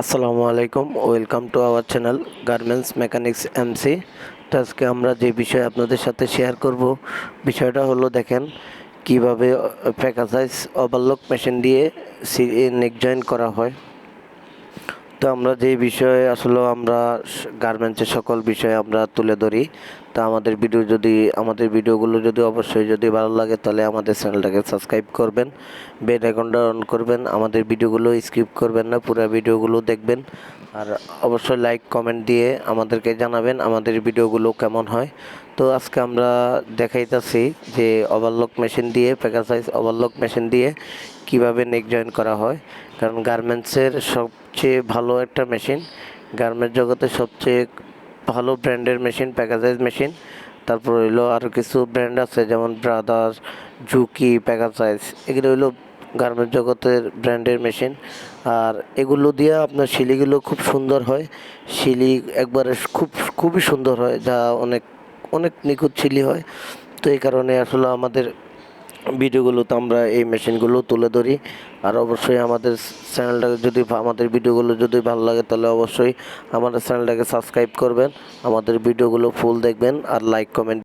আসসালামু আলাইকুম, welcome to our channel garments mechanics MC. তো আজকে আমরা যে বিষয় আপনাদের সাথে শেয়ার করব, বিষয়টা হলো দেখেন কীভাবে প্যাকাসাইজ ওভারলক মেশিন দিয়ে নেক জয়েন করা হয়। তো আমরা যে বিষয়ে আসলে আমরা গার্মেন্টসের সকল বিষয়ে আমরা তুলে ধরি, তা আমাদের ভিডিও যদি, আমাদের ভিডিওগুলো যদি অবশ্যই যদি ভালো লাগে, তাহলে আমাদের চ্যানেলটাকে সাবস্ক্রাইব করবেন বেল আইকনটা অন করবেন, আমাদের ভিডিওগুলো স্কিপ করবেন না, পুরো ভিডিওগুলো দেখবেন, আর অবশ্যই লাইক কমেন্ট দিয়ে আমাদেরকে জানাবেন আমাদের ভিডিওগুলো কেমন হয়। তো আজকে আমরা দেখাইতেছি যে ওভারলক মেশিন দিয়ে প্যাকাসাইজ ওভারলক মেশিন দিয়ে কীভাবে নেক জয়েন করা হয়। কারণ গার্মেন্টসের সবচেয়ে ভালো একটা মেশিন গার্মেন্টস জগতে সবচেয়ে ভালো ব্র্যান্ডের মেশিন প্যাকাসাইজ মেশিন তারপর হইল আরও কিছু ব্র্যান্ড আছে, যেমন ব্রাদার্স জুকি প্যাকাসাইজ এগুলো হইল গার্মেন্টস জগতের ব্র্যান্ডের মেশিন আর এগুলো দিয়ে আপনার শিলিগুলো খুব সুন্দর হয়। শিলি একবারে খুব, খুবই সুন্দর হয়, যা অনেক অনেক নিখুঁত শিলি হয়। তো এই কারণে আসলে আমাদের ভিডিওগুলোতে আমরা এই মেশিনগুলো তুলে ধরি। আর অবশ্যই আমাদের চ্যানেলটাকে যদি আমাদের ভিডিওগুলো যদি ভালো লাগে, তাহলে অবশ্যই আমাদের চ্যানেলটাকে সাবস্ক্রাইব করবেন। আমাদের ভিডিওগুলো ফুল দেখবেন আর লাইক কমেন্ট